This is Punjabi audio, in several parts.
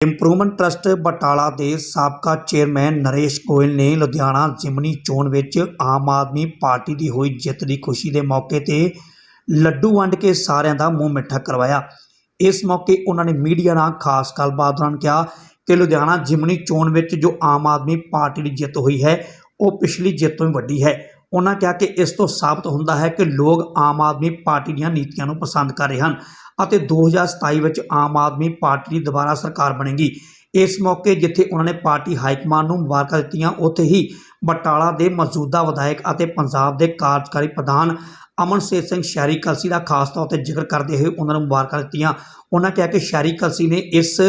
ਇੰਪਰੂਵਮੈਂਟ ਟਰੱਸਟ ਬਟਾਲਾ ਦੇ ਸਾਬਕਾ ਚੇਅਰਮੈਨ ਨਰੇਸ਼ ਗੋਇਲ ਨੇ ਲੁਧਿਆਣਾ ਜ਼ਿਮਨੀ ਚੋਣ ਵਿੱਚ ਆਮ ਆਦਮੀ ਪਾਰਟੀ ਦੀ ਹੋਈ ਜਿੱਤ ਦੀ ਖੁਸ਼ੀ ਦੇ ਮੌਕੇ ਤੇ ਲੱਡੂ ਵੰਡ ਕੇ ਸਾਰਿਆਂ ਦਾ ਮੂੰਹ ਮਿੱਠਾ ਕਰਵਾਇਆ। ਇਸ ਮੌਕੇ ਉਹਨਾਂ ਨੇ ਮੀਡੀਆ ਨਾਲ ਖਾਸ ਗੱਲਬਾਤ ਦੌਰਾਨ ਕਿਹਾ ਕਿ ਲੁਧਿਆਣਾ ਜ਼ਿਮਨੀ ਚੋਣ ਵਿੱਚ ਜੋ ਆਮ ਆਦਮੀ ਪਾਰਟੀ ਦੀ ਜਿੱਤ ਹੋਈ ਹੈ, ਉਹ ਪਿਛਲੀ ਜਿੱਤ ਤੋਂ ਵੀ ਵੱਡੀ ਹੈ। ਉਹਨਾਂ ਕਿਹਾ ਕਿ ਇਸ ਤੋਂ ਸਾਬਤ ਹੁੰਦਾ ਹੈ ਕਿ ਲੋਕ ਆਮ ਆਦਮੀ ਪਾਰਟੀ ਦੀਆਂ ਨੀਤੀਆਂ ਨੂੰ ਪਸੰਦ ਕਰ ਰਹੇ ਹਨ। ਅਤੇ 2027 ਵਿੱਚ ਆਮ ਆਦਮੀ ਪਾਰਟੀ ਦੀ ਦੁਬਾਰਾ ਸਰਕਾਰ ਬਣੇਗੀ। ਇਸ ਮੌਕੇ ਜਿੱਥੇ ਉਹਨਾਂ ਨੇ ਪਾਰਟੀ ਹਾਈਕਮਾਨ ਨੂੰ ਮੁਬਾਰਕਾਂ ਦਿੱਤੀਆਂ, ਉੱਥੇ ਹੀ ਬਟਾਲਾ ਦੇ ਮੌਜੂਦਾ ਵਿਧਾਇਕ ਅਤੇ ਪੰਜਾਬ ਦੇ ਕਾਰਜਕਾਰੀ ਪ੍ਰਧਾਨ ਅਮਨਸੇਤ ਸਿੰਘ ਸ਼ਹਿਰੀ ਕਲਸੀ ਦਾ ਖਾਸ ਤੌਰ ਤੇ ਜ਼ਿਕਰ ਕਰਦੇ ਹੋਏ ਉਹਨਾਂ ਨੂੰ ਮੁਬਾਰਕਾਂ ਦਿੱਤੀਆਂ। ਉਹਨਾਂ ਕਿਹਾ ਕਿ ਸ਼ਹਿਰੀ ਕਲਸੀ ਨੇ ਇਸ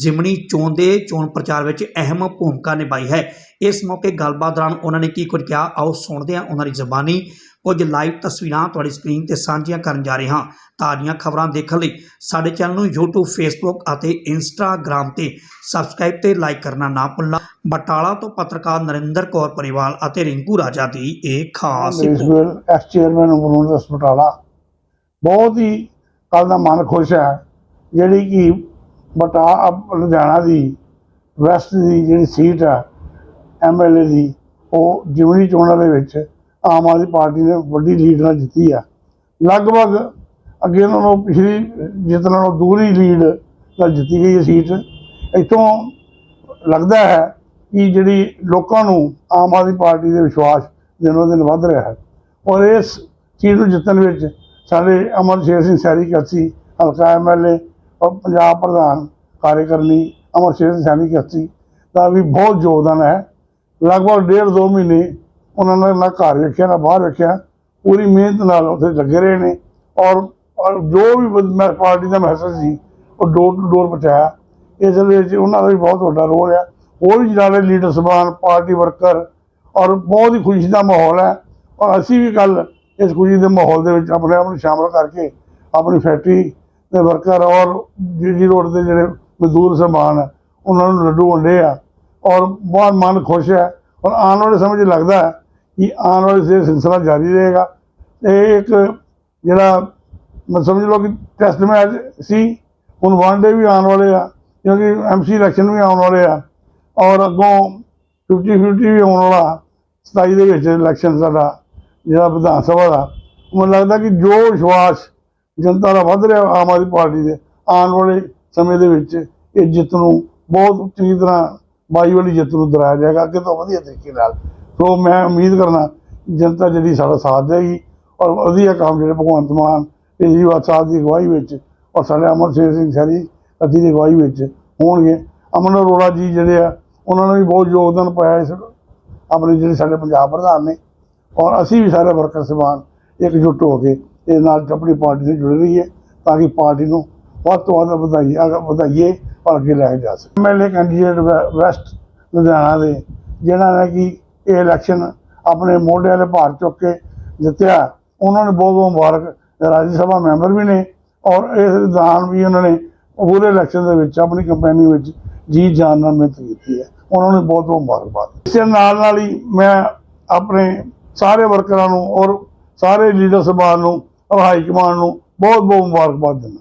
ਜ਼ਿਮਨੀ ਚੋਣ ਦੇ ਚੋਣ ਪ੍ਰਚਾਰ ਵਿੱਚ ਅਹਿਮ ਭੂਮਿਕਾ ਨਿਭਾਈ ਹੈ। ਇਸ ਮੌਕੇ ਗੱਲਬਾਤ ਦੌਰਾਨ ਉਹਨਾਂ ਨੇ ਕੀ ਕੁਝ ਕਿਹਾ, ਆਓ ਸੁਣਦੇ ਹਾਂ ਉਹਨਾਂ ਦੀ ਜ਼ਬਾਨੀ। ਕੁਝ ਲਾਈਵ ਤਸਵੀਰਾਂ ਤੁਹਾਡੀ ਸਕਰੀਨ ਤੇ ਸਾਂਝੀਆਂ ਕਰਨ ਜਾ ਰਹੇ ਹਾਂ। ਤਾਜ਼ੀਆਂ ਖਬਰਾਂ ਦੇਖਣ ਲਈ ਸਾਡੇ ਚੈਨਲ ਨੂੰ YouTube Facebook ਅਤੇ Instagram ਤੇ ਸਬਸਕ੍ਰਾਈਬ ਤੇ ਲਾਈਕ ਕਰਨਾ ਨਾ ਭੁੱਲਣਾ। ਬਟਾਲਾ ਤੋਂ ਪੱਤਰਕਾਰ ਨਰਿੰਦਰ ਕੌਰ ਪਰਿਵਾਲ ਅਤੇ ਰਿੰਕੂ ਰਾਜਾ ਦੀ ਇਹ ਖਾਸ ਰਿਪੋਰਟ। ਐਸ ਚੇਅਰਮੈਨ ਅਮਰੂਨ ਹਸਪਤਾਲਾ ਬਹੁਤ ਹੀ ਕੱਲ ਦਾ ਮਨ ਖੁਸ਼ ਹੈ ਜਿਹੜੀ ਕਿ ਬਟਾ ਲੁਧਿਆਣਾ ਦੀ ਵੈਸਟ ਦੀ ਜਿਹੜੀ ਸੀਟ ਹੈ ਐਮਐਲਏ ਦੀ ਉਹ ਜਿਮਨੀ ਚੋਣਾਂ ਦੇ ਵਿੱਚ ਆਮ ਆਦਮੀ ਪਾਰਟੀ ਨੇ ਵੱਡੀ ਲੀਡ ਨਾਲ ਜਿੱਤੀ ਆ। ਲਗਭਗ ਅੱਗੇ ਉਹਨਾਂ ਨੂੰ ਪਿਛਲੀ ਜਿੱਤ ਨਾਲੋਂ ਦੂਰੀ ਲੀਡ ਨਾਲ ਜਿੱਤੀ ਗਈ ਹੈ ਸੀਟ। ਇੱਥੋਂ ਲੱਗਦਾ ਹੈ ਕਿ ਜਿਹੜੀ ਲੋਕਾਂ ਨੂੰ ਆਮ ਆਦਮੀ ਪਾਰਟੀ ਦੇ ਵਿਸ਼ਵਾਸ ਦਿਨੋਂ ਦਿਨ ਵੱਧ ਰਿਹਾ ਹੈ। ਔਰ ਇਸ ਚੀਜ਼ ਨੂੰ ਜਿੱਤਣ ਵਿੱਚ ਸਾਡੇ ਅਮਰ ਸ਼ੇਰ ਸਿੰਘ ਸੈਰੀ ਕਲਸੀ ਹਲਕਾ ਐਮਐਲਏ ਔਰ ਪੰਜਾਬ ਪ੍ਰਧਾਨ ਕਾਰਜਕਰਨੀ ਅਮਰ ਸ਼ੇਰ ਸਿੰਘ ਸੈਰੀ ਕਲਸੀ ਦਾ ਵੀ ਬਹੁਤ ਯੋਗਦਾਨ ਹੈ। ਲਗਭਗ ਡੇਢ ਦੋ ਮਹੀਨੇ ਉਹਨਾਂ ਨੇ ਨਾ ਘਰ ਵੇਖਿਆ ਨਾ, ਬਾਹਰ ਵੇਖਿਆ ਪੂਰੀ ਮਿਹਨਤ ਨਾਲ ਉੱਥੇ ਲੱਗੇ ਰਹੇ ਨੇ। ਔਰ ਔਰ ਜੋ ਵੀ ਮੈਂ ਪਾਰਟੀ ਦਾ ਮੈਸੇਜ ਸੀ, ਉਹ ਡੋਰ ਟੂ ਡੋਰ ਪਹੁੰਚਾਇਆ। ਇਸ ਵਿੱਚ ਉਹਨਾਂ ਦਾ ਵੀ ਬਹੁਤ ਵੱਡਾ ਰੋਲ ਹੈ ਹੋਰ ਵੀ ਜਿਹੜੇ ਲੀਡਰ ਸਬਾਨ ਪਾਰਟੀ ਵਰਕਰ ਔਰ ਬਹੁਤ ਹੀ ਖੁਸ਼ੀ ਦਾ ਮਾਹੌਲ ਹੈ। ਔਰ ਅਸੀਂ ਵੀ ਕੱਲ ਇਸ ਖੁਸ਼ੀ ਦੇ ਮਾਹੌਲ ਦੇ ਵਿੱਚ ਆਪਣੇ ਆਪ ਨੂੰ ਸ਼ਾਮਲ ਕਰਕੇ ਆਪਣੀ ਫੈਕਟਰੀ ਦੇ ਵਰਕਰ ਔਰ ਜੀ ਰੋਡ ਦੇ ਜਿਹੜੇ ਮਜ਼ਦੂਰ ਸਮਾਨ ਉਹਨਾਂ ਨੂੰ ਲੱਡੂ ਵੰਡੇ ਆ। ਔਰ ਬਹੁਤ ਮਨ ਖੁਸ਼ ਹੈ। ਔਰ ਆਉਣ ਵਾਲੇ ਸਮੇਂ 'ਚ ਲੱਗਦਾ ਹੈ ਕਿ ਆਉਣ ਵਾਲੇ ਸਿਲਸਿਲਾ ਜਾਰੀ ਰਹੇਗਾ। ਇਹ ਇੱਕ ਜਿਹੜਾ ਮੈਂ ਸਮਝ ਲਓ ਕਿ ਟੈਸਟ ਮੈਚ ਸੀ, ਹੁਣ ਵਨ ਡੇ ਵੀ ਆਉਣ ਵਾਲੇ ਆ, ਕਿਉਂਕਿ ਐਮਸੀ ਇਲੈਕਸ਼ਨ ਵੀ ਆਉਣ ਵਾਲੇ ਆ, ਔਰ ਅੱਗੋਂ 50 50 ਵੀ ਆਉਣ ਵਾਲਾ 27 ਦੇ ਵਿੱਚ ਇਲੈਕਸ਼ਨ ਸਾਡਾ, ਜਿਹੜਾ ਵਿਧਾਨ ਸਭਾ ਦਾ। ਮੈਨੂੰ ਲੱਗਦਾ ਕਿ ਜੋ ਵਿਸ਼ਵਾਸ ਜਨਤਾ ਦਾ ਵੱਧ ਰਿਹਾ ਆਮ ਆਦਮੀ ਪਾਰਟੀ ਦੇ, ਆਉਣ ਵਾਲੇ ਸਮੇਂ ਦੇ ਵਿੱਚ ਇਹ ਜਿੱਤ ਨੂੰ ਬਹੁਤ ਚੰਗੀ ਤਰ੍ਹਾਂ ਬਾਈ ਵਾਲੀ ਜਿੱਤ ਨੂੰ ਦਰਾਇਆ ਜਾਏਗਾ, ਅੱਗੇ ਤੋਂ ਵਧੀਆ ਤਰੀਕੇ ਨਾਲ ਸੋ ਮੈਂ ਉਮੀਦ ਕਰਨਾ ਜਨਤਾ ਜਿਹੜੀ ਸਾਡਾ ਸਾਥ ਦੇਗੀ ਔਰ ਵਧੀਆ ਕੰਮ ਜਿਹੜੇ ਭਗਵੰਤ ਮਾਨ ਕੇਜਰੀਵਾਲ ਸਾਹਿਬ ਦੀ ਅਗਵਾਈ ਵਿੱਚ ਔਰ ਸਾਡੇ ਅਮਰ ਸ਼ੇਰ ਸਿੰਘ ਸੈਰੀ ਅਤੀ ਦੀ ਅਗਵਾਈ ਵਿੱਚ ਹੋਣਗੇ। ਅਮਨ ਅਰੋੜਾ ਜੀ ਜਿਹੜੇ ਆ, ਉਹਨਾਂ ਨੇ ਵੀ ਬਹੁਤ ਯੋਗਦਾਨ ਪਾਇਆ ਇਸ ਆਪਣੇ ਜਿਹੜੇ ਸਾਡੇ ਪੰਜਾਬ ਪ੍ਰਧਾਨ ਨੇ ਔਰ ਅਸੀਂ ਵੀ ਸਾਰੇ ਵਰਕਰ ਸਮਾਨ ਇਕਜੁੱਟ ਹੋ ਕੇ ਇਹ ਨਾਲ ਆਪਣੀ ਪਾਰਟੀ ਨਾਲ ਜੁੜ ਰਹੀਏ ਤਾਂ ਕਿ ਪਾਰਟੀ ਨੂੰ ਵੱਧ ਤੋਂ ਵੱਧ ਵਧਾਈਏ ਅੱਗੇ ਵਧਾਈਏ ਔਰ ਅੱਗੇ ਲੈ ਕੇ ਜਾ ਸਕੇ ਐਮਐਲਏ ਕੈਂਡੀਡੇਟ ਵੈਸਟ ਲੁਧਿਆਣਾ ਦੇ ਜਿਨ੍ਹਾਂ ਨੇ ਕਿ ਇਹ ਇਲੈਕਸ਼ਨ ਆਪਣੇ ਮੋਢਿਆਂ 'ਤੇ ਭਾਰ ਚੁੱਕ ਕੇ ਜਿੱਤਿਆ। ਉਹਨਾਂ ਨੇ ਬਹੁਤ ਬਹੁਤ ਮੁਬਾਰਕ। ਰਾਜ ਸਭਾ ਮੈਂਬਰ ਵੀ ਨੇ ਔਰ ਇਸ ਦੌਰਾਨ ਵੀ ਉਹਨਾਂ ਨੇ ਪੂਰੇ ਇਲੈਕਸ਼ਨ ਦੇ ਵਿੱਚ ਆਪਣੀ ਕੰਪੇਨਿੰਗ ਵਿੱਚ ਜੀ ਜਾਨ ਨਾਲ ਮਿਹਨਤ ਕੀਤੀ ਹੈ। ਉਹਨਾਂ ਨੂੰ ਬਹੁਤ ਬਹੁਤ ਮੁਬਾਰਕਬਾਦ। ਇਸੇ ਨਾਲ ਨਾਲ ਹੀ ਮੈਂ ਆਪਣੇ ਸਾਰੇ ਵਰਕਰਾਂ ਨੂੰ ਔਰ ਸਾਰੇ ਲੀਡਰ ਸਭਾ ਨੂੰ ਔਰ ਹਾਈ ਕਮਾਂਡ ਨੂੰ ਬਹੁਤ ਬਹੁਤ ਮੁਬਾਰਕਬਾਦ ਦਿੰਦਾ।